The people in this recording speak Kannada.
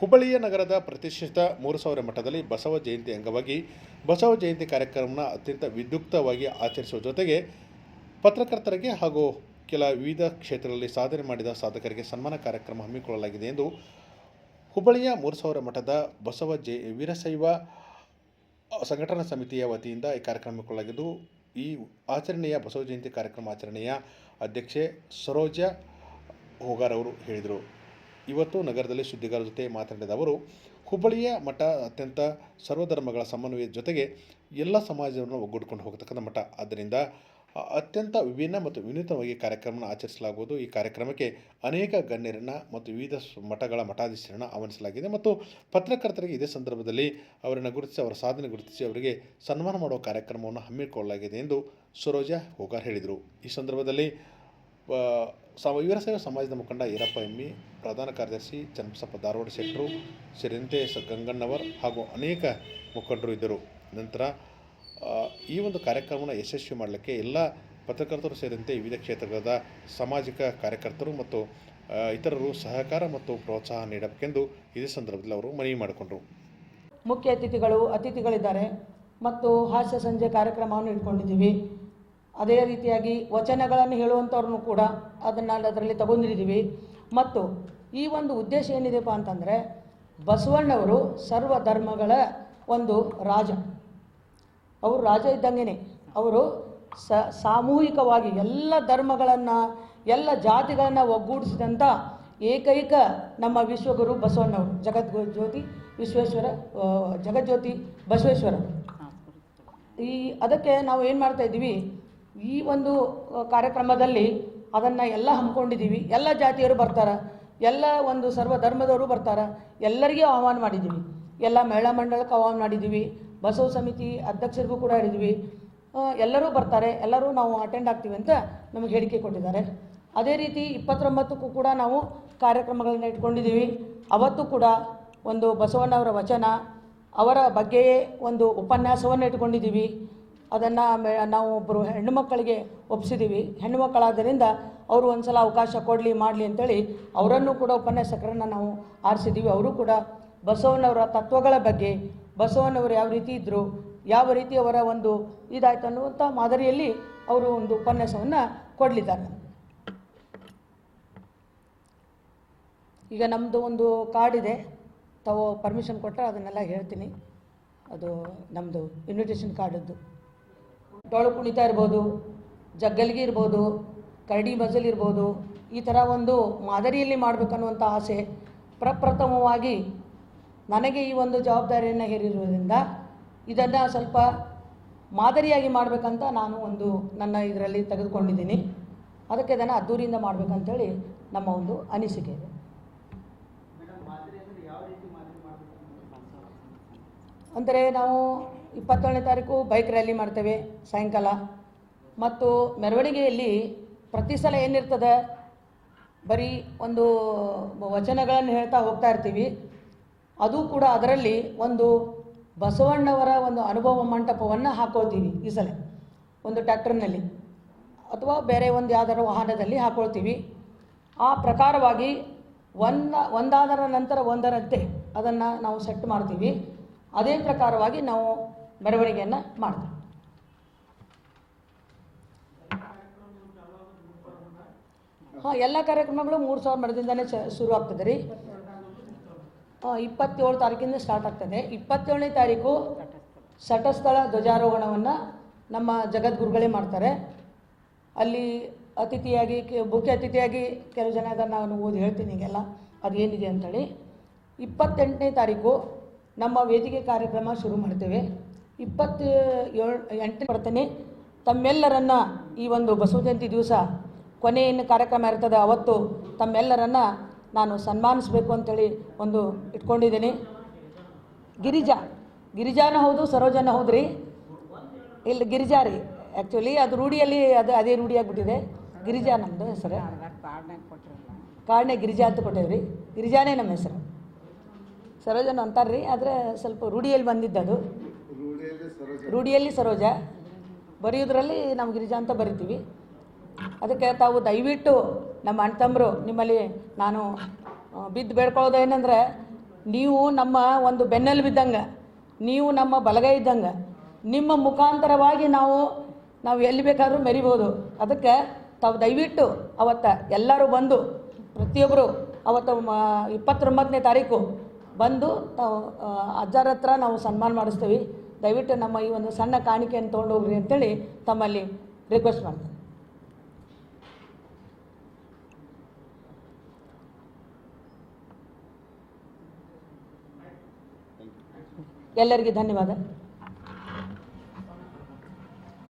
ಹುಬ್ಬಳ್ಳಿಯ ನಗರದ ಪ್ರತಿಷ್ಠಿತ ಮೂರು ಸಾವಿರ ಮಠದಲ್ಲಿ ಬಸವ ಜಯಂತಿ ಅಂಗವಾಗಿ ಬಸವ ಜಯಂತಿ ಕಾರ್ಯಕ್ರಮನ ಅತ್ಯಂತ ವಿದ್ಯುಕ್ತವಾಗಿ ಆಚರಿಸುವ ಜೊತೆಗೆ ಪತ್ರಕರ್ತರಿಗೆ ಹಾಗೂ ಕೆಲ ವಿವಿಧ ಕ್ಷೇತ್ರಗಳಲ್ಲಿ ಸಾಧನೆ ಮಾಡಿದ ಸಾಧಕರಿಗೆ ಸನ್ಮಾನ ಕಾರ್ಯಕ್ರಮ ಹಮ್ಮಿಕೊಳ್ಳಲಾಗಿದೆ ಎಂದು ಹುಬ್ಬಳ್ಳಿಯ ಮೂರು ಸಾವಿರ ಮಠದ ಬಸವ ಜಯ ವೀರಶೈವ ಸಂಘಟನಾ ಸಮಿತಿಯ ವತಿಯಿಂದ ಈ ಕಾರ್ಯಕ್ರಮ ಹಮ್ಮಿಕೊಳ್ಳಲಾಗಿದ್ದು, ಈ ಆಚರಣೆಯ ಬಸವ ಜಯಂತಿ ಕಾರ್ಯಕ್ರಮ ಆಚರಣೆಯ ಅಧ್ಯಕ್ಷೆ ಸರೋಜ ಹೋಗಾರ್ ಅವರು ಹೇಳಿದರು. ಇವತ್ತು ನಗರದಲ್ಲಿ ಸುದ್ದಿಗಾರರ ಜೊತೆ ಮಾತನಾಡಿದ ಅವರು, ಹುಬ್ಬಳ್ಳಿಯ ಮಠ ಅತ್ಯಂತ ಸರ್ವಧರ್ಮಗಳ ಸಮನ್ವಯದ ಜೊತೆಗೆ ಎಲ್ಲ ಸಮಾಜವನ್ನು ಒಗ್ಗೂಡ್ಕೊಂಡು ಹೋಗತಕ್ಕಂಥ ಮಠ. ಆದ್ದರಿಂದ ಅತ್ಯಂತ ವಿಭಿನ್ನ ಮತ್ತು ವಿನೂತನವಾಗಿ ಕಾರ್ಯಕ್ರಮವನ್ನು ಆಚರಿಸಲಾಗುವುದು. ಈ ಕಾರ್ಯಕ್ರಮಕ್ಕೆ ಅನೇಕ ಗಣ್ಯರನ್ನು ಮತ್ತು ವಿವಿಧ ಮಠಗಳ ಮಠಾಧೀಶರನ್ನು ಆಹ್ವಾನಿಸಲಾಗಿದೆ ಮತ್ತು ಪತ್ರಕರ್ತರಿಗೆ ಇದೇ ಸಂದರ್ಭದಲ್ಲಿ ಅವರನ್ನು ಗುರುತಿಸಿ, ಅವರ ಸಾಧನೆ ಗುರುತಿಸಿ ಅವರಿಗೆ ಸನ್ಮಾನ ಮಾಡುವ ಕಾರ್ಯಕ್ರಮವನ್ನು ಹಮ್ಮಿಕೊಳ್ಳಲಾಗಿದೆ ಎಂದು ಸರೋಜ ಹೋಗಾರ್ ಹೇಳಿದರು. ಈ ಸಂದರ್ಭದಲ್ಲಿ ವೀರಶೈವ ಸಮಾಜದ ಮುಖಂಡ ಈರಪ್ಪ ಎಮ್ಮಿ ಪ್ರಧಾನ ಕಾರ್ಯದರ್ಶಿ ಚನ್ನಬಸಪ್ಪ ಧಾರವಾಡ ಶೆಟ್ಟರು ಸೇರಿದಂತೆ ಸ ಗಂಗಣ್ಣವರ್ ಹಾಗೂ ಅನೇಕ ಮುಖಂಡರು ಇದ್ದರು. ನಂತರ ಈ ಒಂದು ಕಾರ್ಯಕ್ರಮವನ್ನು ಯಶಸ್ವಿ ಮಾಡಲಿಕ್ಕೆ ಎಲ್ಲ ಪತ್ರಕರ್ತರು ಸೇರಿದಂತೆ ವಿವಿಧ ಕ್ಷೇತ್ರಗಳ ಸಾಮಾಜಿಕ ಕಾರ್ಯಕರ್ತರು ಮತ್ತು ಇತರರು ಸಹಕಾರ ಮತ್ತು ಪ್ರೋತ್ಸಾಹ ನೀಡಬೇಕೆಂದು ಇದೇ ಸಂದರ್ಭದಲ್ಲಿ ಅವರು ಮನವಿ ಮಾಡಿಕೊಂಡರು. ಮುಖ್ಯ ಅತಿಥಿಗಳು, ಅತಿಥಿಗಳಿದ್ದಾರೆ ಮತ್ತು ಹಾಸ್ಯ ಸಂಜೆ ಕಾರ್ಯಕ್ರಮವನ್ನು ಇಟ್ಕೊಂಡಿದ್ದೀವಿ. ಅದೇ ರೀತಿಯಾಗಿ ವಚನಗಳನ್ನು ಹೇಳುವಂಥವ್ರನ್ನು ಕೂಡ ಅದನ್ನು ಅದರಲ್ಲಿ ತಗೊಂಡಿದ್ದೀವಿ. ಮತ್ತು ಈ ಒಂದು ಉದ್ದೇಶ ಏನಿದೆಪ್ಪ ಅಂತಂದರೆ ಬಸವಣ್ಣವರು ಸರ್ವ ಧರ್ಮಗಳ ಒಂದು ರಾಜ. ಅವರು ರಾಜ ಇದ್ದಂಗೆ ಅವರು ಸ, ಸಾಮೂಹಿಕವಾಗಿ ಎಲ್ಲ ಧರ್ಮಗಳನ್ನು, ಎಲ್ಲ ಜಾತಿಗಳನ್ನು ಒಗ್ಗೂಡಿಸಿದಂಥ ಏಕೈಕ ನಮ್ಮ ವಿಶ್ವಗುರು ಬಸವಣ್ಣವರು ಜಗದ್ ಜ್ಯೋತಿ ವಿಶ್ವೇಶ್ವರ ಜಗಜ್ಯೋತಿ ಬಸವೇಶ್ವರ. ಈ, ಅದಕ್ಕೆ ನಾವು ಏನು ಮಾಡ್ತಾ ಇದ್ದೀವಿ? ಈ ಒಂದು ಕಾರ್ಯಕ್ರಮದಲ್ಲಿ ಅದನ್ನು ಎಲ್ಲ ಹಮ್ಮಿಕೊಂಡಿದ್ದೀವಿ. ಎಲ್ಲ ಜಾತಿಯವರು ಬರ್ತಾರೆ. ಎಲ್ಲ ಒಂದು ಸರ್ವ ಧರ್ಮದವರು ಬರ್ತಾರೆ. ಎಲ್ಲರಿಗೂ ಆಹ್ವಾನ ಮಾಡಿದ್ದೀವಿ. ಎಲ್ಲ ಮಹಿಳಾ ಮಂಡಳಕ್ಕೆ ಆಹ್ವಾನ ಮಾಡಿದ್ದೀವಿ. ಬಸವ ಸಮಿತಿ ಅಧ್ಯಕ್ಷರಿಗೂ ಕೂಡ ಹೇಳಿದ್ವಿ ಎಲ್ಲರೂ ಬರ್ತಾರೆ. ಎಲ್ಲರೂ ನಾವು ಅಟೆಂಡ್ ಆಗ್ತೀವಿ ಅಂತ ನಮಗೆ ಹೇಳಿಕೆ ಕೊಟ್ಟಿದ್ದಾರೆ. ಅದೇ ರೀತಿ ಇಪ್ಪತ್ತೊಂಬತ್ತಕ್ಕೂ ಕೂಡ ನಾವು ಕಾರ್ಯಕ್ರಮಗಳನ್ನ ಇಟ್ಕೊಂಡಿದ್ದೀವಿ. ಅವತ್ತು ಕೂಡ ಒಂದು ಬಸವಣ್ಣವರ ವಚನ, ಅವರ ಬಗ್ಗೆಯೇ ಒಂದು ಉಪನ್ಯಾಸವನ್ನು ಇಟ್ಕೊಂಡಿದ್ದೀವಿ. ಅದನ್ನು ನಾವು ಒಬ್ಬರು ಹೆಣ್ಣು ಮಕ್ಕಳಿಗೆ ಒಪ್ಪಿಸಿದ್ದೀವಿ ಹೆಣ್ಣು ಮಕ್ಕಳಾದ್ದರಿಂದ ಅವರು ಒಂದು ಸಲ ಅವಕಾಶ ಕೊಡಲಿ, ಮಾಡಲಿ ಅಂತೇಳಿ ಅವರನ್ನು ಕೂಡ ಉಪನ್ಯಾಸಕರನ್ನು ನಾವು ಆರಿಸಿದ್ದೀವಿ ಅವರು ಕೂಡ ಬಸವನವರ ತತ್ವಗಳ ಬಗ್ಗೆ ಬಸವನವರು ಯಾವ ರೀತಿ ಇದ್ದರು ಯಾವ ರೀತಿ ಅವರ ಒಂದು ಇದಾಯ್ತು ಅನ್ನುವಂಥ ಮಾದರಿಯಲ್ಲಿ ಅವರು ಒಂದು ಉಪನ್ಯಾಸವನ್ನು ಕೊಡಲಿದ್ದಾರೆ. ಈಗ ನಮ್ಮದು ಒಂದು ಕಾರ್ಡ್ ಇದೆ. ತಾವು ಪರ್ಮಿಷನ್ ಕೊಟ್ಟರೆ ಅದನ್ನೆಲ್ಲ ಹೇಳ್ತೀನಿ. ಅದು ನಮ್ಮದು ಇನ್ವಿಟೇಷನ್ ಕಾರ್ಡದ್ದು ಡೊಳು ಕುಣಿತಾ ಇರ್ಬೋದು. ಜಗ್ಗಲ್ಗಿ ಇರ್ಬೋದು ಕರಡಿ ಮಜಲ್ ಇರ್ಬೋದು ಈ ಥರ ಒಂದು ಮಾದರಿಯಲ್ಲಿ ಮಾಡಬೇಕನ್ನುವಂಥ ಆಸೆ ಪ್ರಪ್ರಥಮವಾಗಿ ನನಗೆ ಈ ಒಂದು ಜವಾಬ್ದಾರಿಯನ್ನು ಹೇರಿರುವುದರಿಂದ ಇದನ್ನು ಸ್ವಲ್ಪ ಮಾದರಿಯಾಗಿ ಮಾಡಬೇಕಂತ ನಾನು ಒಂದು ನನ್ನ ಇದರಲ್ಲಿ ತೆಗೆದುಕೊಂಡಿದ್ದೀನಿ. ಅದಕ್ಕೆ ಇದನ್ನು ಅದ್ದೂರಿಯಿಂದ ಮಾಡಬೇಕಂತೇಳಿ ನಮ್ಮ ಒಂದು ಅನಿಸಿಕೆ ಇದೆ. ಅಂದರೆ ನಾವು ಇಪ್ಪತ್ತೇಳನೇ ತಾರೀಕು ಬೈಕ್ ರ್ಯಾಲಿ ಮಾಡ್ತೇವೆ ಸಾಯಂಕಾಲ. ಮತ್ತು ಮೆರವಣಿಗೆಯಲ್ಲಿ ಪ್ರತಿ ಸಲ ಏನಿರ್ತದೆ? ಬರೀ ಒಂದು ವಚನಗಳನ್ನು ಹೇಳ್ತಾ ಹೋಗ್ತಾ ಇರ್ತೀವಿ. ಅದು ಕೂಡ ಅದರಲ್ಲಿ ಒಂದು ಬಸವಣ್ಣವರ ಒಂದು ಅನುಭವ ಮಂಟಪವನ್ನು ಹಾಕೊಳ್ತೀವಿ ಈ ಸಲ. ಒಂದು ಟ್ಯಾಕ್ಟರ್ನಲ್ಲಿ ಅಥವಾ ಬೇರೆ ಒಂದು ಯಾವ್ದಾರ ವಾಹನದಲ್ಲಿ ಹಾಕೊಳ್ತೀವಿ. ಆ ಪ್ರಕಾರವಾಗಿ ಒಂದ, ಒಂದಾದರ ನಂತರ ಒಂದರಂತೆ ಅದನ್ನು ನಾವು ಸೆಟ್ ಮಾಡ್ತೀವಿ. ಅದೇ ಪ್ರಕಾರವಾಗಿ ನಾವು ಮೆರವಣಿಗೆಯನ್ನು ಮಾಡ್ತೀವಿ. ಹಾಂ, ಎಲ್ಲ ಕಾರ್ಯಕ್ರಮಗಳು ಮೂರು ಸಾವಿರ ಮಠದಿಂದಲೇ ಚ ಶುರು ಆಗ್ತದೆ ರೀ. ಹಾಂ, ಇಪ್ಪತ್ತೇಳು ತಾರೀಕಿಂದ ಸ್ಟಾರ್ಟ್ ಆಗ್ತದೆ. ಇಪ್ಪತ್ತೇಳನೇ ತಾರೀಕು ಸಟಸ್ಥಳ ಧ್ವಜಾರೋಹಣವನ್ನು ನಮ್ಮ ಜಗದ್ಗುರುಗಳೇ ಮಾಡ್ತಾರೆ. ಅಲ್ಲಿ ಅತಿಥಿಯಾಗಿ ಮುಖ್ಯ ಅತಿಥಿಯಾಗಿ ಕೆಲವು ಜನ ಅದನ್ನು ನಾನು ಓದಿ ಹೇಳ್ತೀನಿ ಈಗೆಲ್ಲ. ಅದು ಏನಿದೆ ಅಂತೇಳಿ. ಇಪ್ಪತ್ತೆಂಟನೇ ತಾರೀಕು ನಮ್ಮ ವೇದಿಕೆ ಕಾರ್ಯಕ್ರಮ ಶುರು ಮಾಡ್ತೇವೆ. ಇಪ್ಪತ್ತು ಏಳು, ಎಂಟನೇ ಬರ್ತೇನೆ. ತಮ್ಮೆಲ್ಲರನ್ನು ಈ ಒಂದು ಬಸವ ಜಯಂತಿ ದಿವಸ ಕೊನೆ ಏನು ಕಾರ್ಯಕ್ರಮ ಇರ್ತದೆ ಅವತ್ತು ತಮ್ಮೆಲ್ಲರನ್ನ ನಾನು ಸನ್ಮಾನಿಸಬೇಕು ಅಂತೇಳಿ ಒಂದು ಇಟ್ಕೊಂಡಿದ್ದೀನಿ. ಗಿರಿಜಾ ಗಿರಿಜಾನ ಹೌದು ಸರೋಜನ ಹೌದು ರೀ. ಇಲ್ಲಿ ಗಿರಿಜಾ ರೀ. ಆ್ಯಕ್ಚುಲಿ ಅದು ರೂಢಿಯಲ್ಲಿ ಅದು ಅದೇ ರೂಢಿಯಾಗ್ಬಿಟ್ಟಿದೆ. ಗಿರಿಜಾ ನಮ್ಮದು ಹೆಸರು. ಕಾಡನೆ ಗಿರಿಜಾ ಅಂತ ಕೊಟ್ಟೇವ್ರಿ ಗಿರಿಜಾನೇ ನಮ್ಮ ಹೆಸರು. ಸರೋಜನ ಅಂತಾರೆ ರೀ ಆದರೆ ಸ್ವಲ್ಪ ರೂಢಿಯಲ್ಲಿ ಬಂದಿದ್ದದು. ರೂಢಿಯಲ್ಲಿ ಸರೋಜ. ಬರೆಯೋದ್ರಲ್ಲಿ ನಾವು ಗಿರಿಜಾ ಅಂತ ಬರಿತೀವಿ. ಅದಕ್ಕೆ ತಾವು ದಯವಿಟ್ಟು ನಮ್ಮ ಅಣ್ಣ ತಮ್ಮರು ನಿಮ್ಮಲ್ಲಿ ನಾನು ಬಿದ್ದು ಬೇಡ್ಕೊಳ್ಳೋದು ಏನಂದರೆ, ನೀವು ನಮ್ಮ ಒಂದು ಬೆನ್ನೆಲುಬಿದ್ದಂಗೆ ನೀವು ನಮ್ಮ ಬಲಗೈ ಇದ್ದಂಗೆ, ನಿಮ್ಮ ಮುಖಾಂತರವಾಗಿ ನಾವು ನಾವು ಎಲ್ಲಿ ಬೇಕಾದರೂ ಮೆರಿಬೋದು. ಅದಕ್ಕೆ ತಾವು ದಯವಿಟ್ಟು ಅವತ್ತ ಎಲ್ಲರೂ ಬಂದು ಪ್ರತಿಯೊಬ್ಬರು ಅವತ್ತು ಇಪ್ಪತ್ತೊಂಬತ್ತನೇ ತಾರೀಕು ಬಂದು ತಾವು ಅಜ್ಜರ ಹತ್ರ ನಾವು ಸನ್ಮಾನ ಮಾಡಿಸ್ತೀವಿ. ದಯವಿಟ್ಟು ನಮ್ಮ ಈ ಒಂದು ಸಣ್ಣ ಕಾಣಿಕೆಯನ್ನು ತೊಗೊಂಡೋಗ್ರಿ ಅಂತೇಳಿ ತಮ್ಮಲ್ಲಿ ರಿಕ್ವೆಸ್ಟ್ ಮಾಡ್ತೀನಿ. ಎಲ್ಲರಿಗೆ ಧನ್ಯವಾದ.